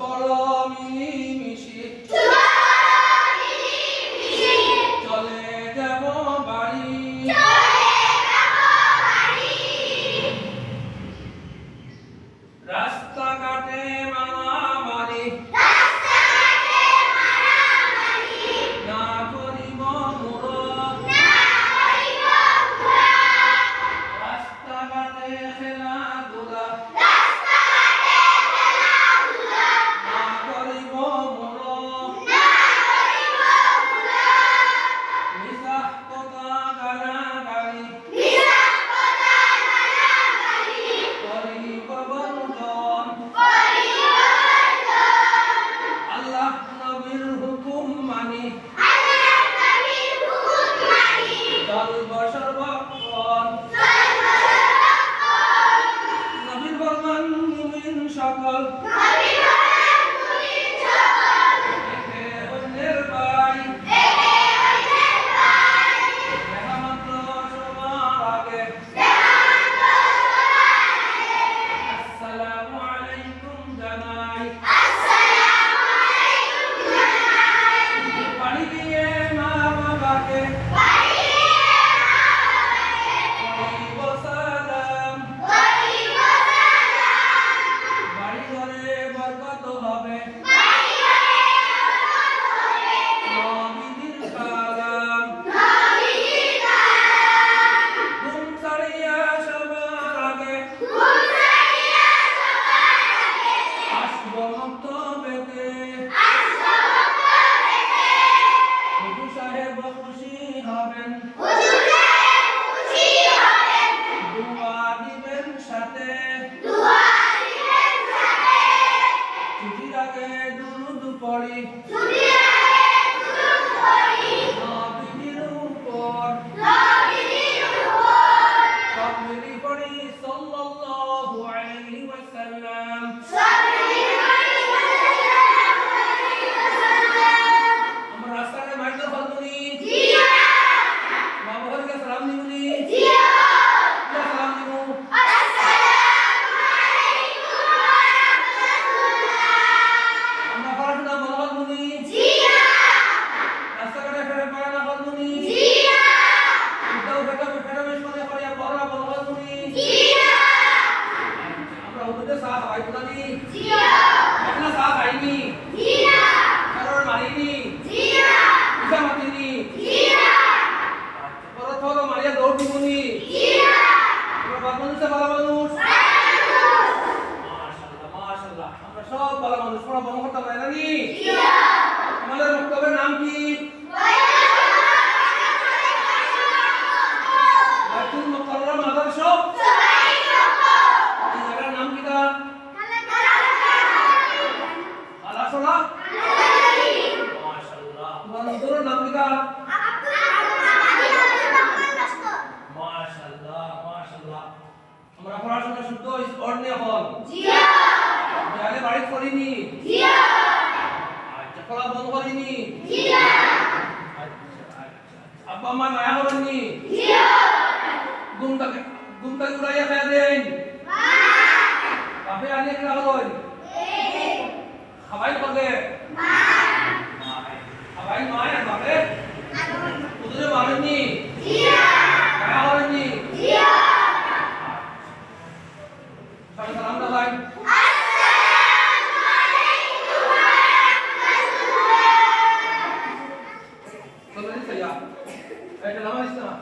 করমিনী সকল আসব মক্তবেতে হুজুর সাহেব খুশি হবেন দোয়া দিবেন সাথে চিঠির আগে দুরুদ পড়ি নবীজির উপর সব মিলি আমরা হুদুতে সাহ হয় তুলানি আমরা সাহ খাইনি কারোর মারিনি। ইসা মাতিনি। পরে তো মারিয়া দৌড় দিবনি। আমরা বাপ মানুষে ভালো মানুষ? মাশাআল্লাহ মাশাআল্লাহ। আমরা সব ভালো মানুষ। পড়া বন্ধ করতে পারি না? নি আমাদের বক্তব্যের নাম কি? তোমার নতুন নাম কি তা মাশাআল্লাহ মাশাআল্লাহ আমরা পড়াশোনা শুদ্ধ আচ্ছা আচ্ছা আচ্ছা মা খাবাই করলে খাবাই মায় আর বাপে ওদের মারেননি মায়া করেননি সবাই সালাম দাদাই বললেন সাইয়া এটা নাম ইসলাম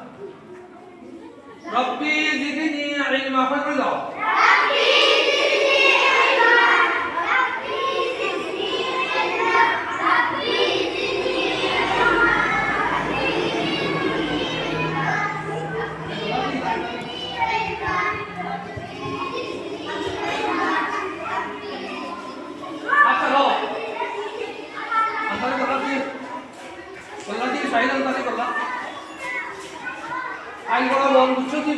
কি সাইল আন্তারে করলা আই বড় মন বুঝছ কি